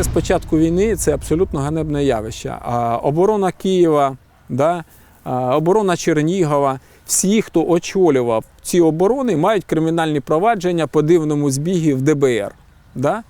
Це з початку війни це абсолютно ганебне явище. А оборона Києва, да, оборона Чернігова, всі, хто очолював ці оборони, мають кримінальні провадження по дивному збігі в ДБР. Да?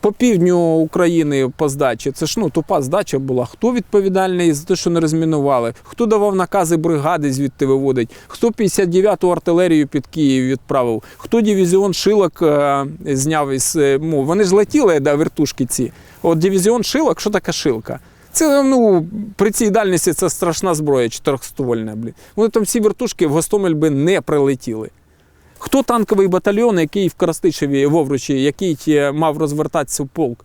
По півдню України по здачі, це ж ну, тупа здача була. Хто відповідальний за те, що не розмінували? Хто давав накази бригади звідти виводить? Хто 59-ту артилерію під Київ відправив? Хто дивізіон шилок е, зняв із. ну, вони ж летіли, да, вертушки ці. От дивізіон шилок, що таке шилка? Це ну, при цій дальності це страшна зброя, чотирьохствольна. Блін. Вони там всі вертушки в Гостомель би не прилетіли. Хто танковий батальйон, який в Коростишеві Вовручі, який е, мав розвертатися в полк,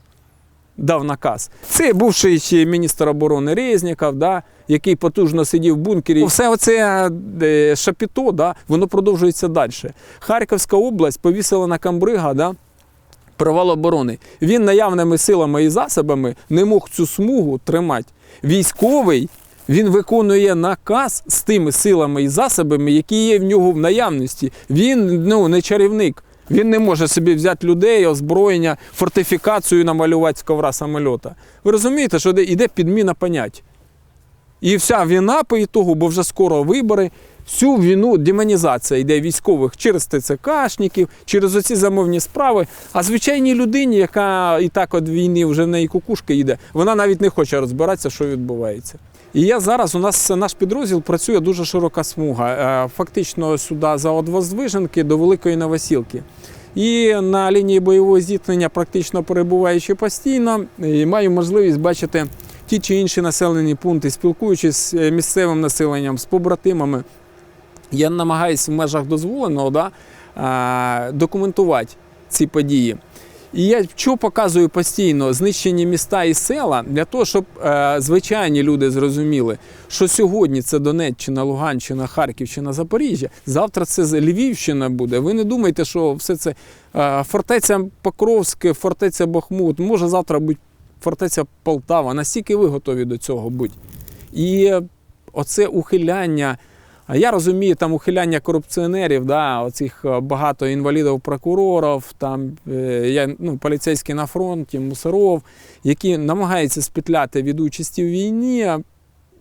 дав наказ? Це бувший міністр оборони Резніков, да, який потужно сидів в бункері. Все оце е, шапіто, да, воно продовжується далі. Харківська область повісила на Камбрига, да, провал оборони. Він наявними силами і засобами не мог цю смугу тримати. Військовий він виконує наказ з тими силами і засобами, які є в нього в наявності. Він ну, не чарівник. Він не може собі взяти людей, озброєння, фортифікацію намалювати з ковра самольота. Ви розумієте, що йде підміна понять. І вся війна по ітогу, бо вже скоро вибори, всю війну демонізація йде військових через ТЦКшників, через оці замовні справи. А звичайній людині, яка і так від війни вже в неї кукушка йде, вона навіть не хоче розбиратися, що відбувається. І я зараз у нас наш підрозділ працює дуже широка смуга. Е, Фактично сюди за Одвоздвиженки до Великої Новосілки. І на лінії бойового зіткнення, практично перебуваючи постійно, і маю можливість бачити ті чи інші населені пункти, спілкуючись з е, місцевим населенням, з побратимами. Я намагаюся в межах дозволеного да, документувати ці події. І я що показую постійно знищені міста і села для того, щоб е, звичайні люди зрозуміли, що сьогодні це Донеччина, Луганщина, Харківщина, Запоріжжя. Завтра це Львівщина буде. Ви не думайте, що все це е, фортеця Покровське, фортеця Бахмут, може завтра бути фортеця Полтава. Настільки ви готові до цього бути. І оце ухиляння. А я розумію там ухиляння корупціонерів, да, оцих е, багато інвалідів прокурорів, там е, я, ну, поліцейські на фронті, мусоров, які намагаються спетляти від участі в війні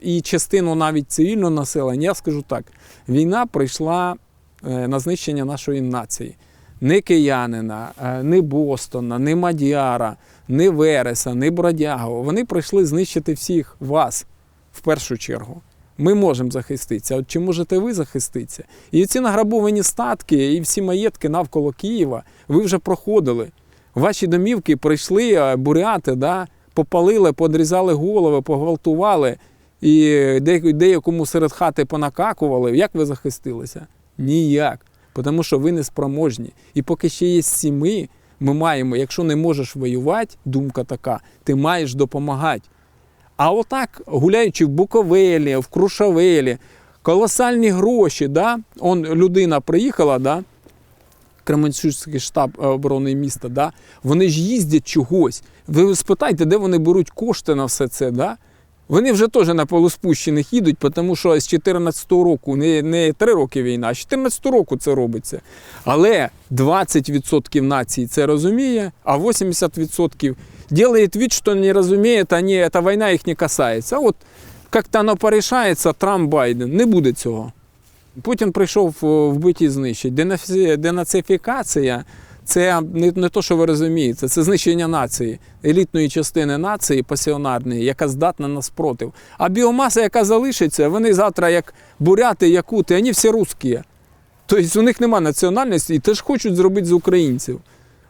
і частину навіть цивільного населення. Я скажу так: війна прийшла е, на знищення нашої нації. Не киянина, е, не Бостона, не Мадяра, не Вереса, не Бродягова. Вони прийшли знищити всіх вас в першу чергу. Ми можемо захиститися. От чи можете ви захиститися? І ці награбовані статки і всі маєтки навколо Києва ви вже проходили. Ваші домівки прийшли е, буряти, да? попалили, подрізали голови, погвалтували і деякому серед хати понакакували. Як ви захистилися? Ніяк. Тому що ви не спроможні. І поки ще є сіми, ми маємо, якщо не можеш воювати, думка така, ти маєш допомагати. А отак, гуляючи в Буковелі, в Крушавелі, колосальні гроші, да? Он людина приїхала, да? Кременчуцький штаб е, оборони міста, да? вони ж їздять чогось. Ви спитайте, де вони беруть кошти на все це. Да? Вони вже теж на полуспущених їдуть, тому що з 14 року, не, не 3 роки війна, а з 14 року це робиться. Але 20% нації це розуміє, а 80% делает вид, що не розуміє, а ні, ця війна їх не касається. От як-то воно порішається, Трамп Байден, не буде цього. Путін прийшов о, вбити і знищить. Денацифікація це не, не то, що ви розумієте, це знищення нації, елітної частини нації пасіонарної, яка здатна на спротив. А біомаса, яка залишиться, вони завтра, як буряти, якути, вони всі русські. Тобто у них нема національності і теж хочуть зробити з українців.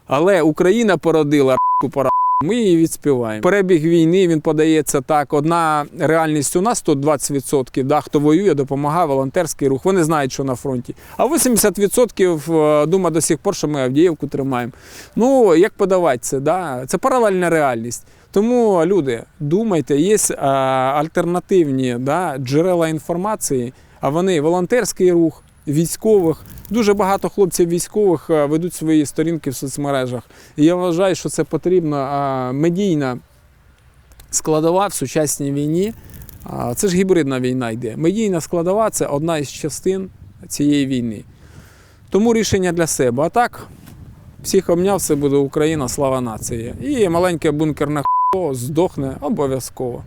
Але Україна породила р**ку пора. Ми її відспіваємо. Перебіг війни він подається так. Одна реальність у нас тут 20%, да, хто воює, допомагає, волонтерський рух. Вони знають, що на фронті. А 80% е, думає до сих пор, що ми Авдіївку тримаємо. Ну, як подавати це? Да? Це паралельна реальність. Тому, люди, думайте, є е, альтернативні да, джерела інформації, а вони волонтерський рух, військових. Дуже багато хлопців військових е, ведуть свої сторінки в соцмережах. І я вважаю, що це потрібна медійна складова в сучасній війні. Це ж гібридна війна йде. Медійна складова це одна із частин цієї війни. Тому рішення для себе. А так, Всіх обняв, все буде Україна, слава нації. І маленьке бункерне хо здохне обов'язково.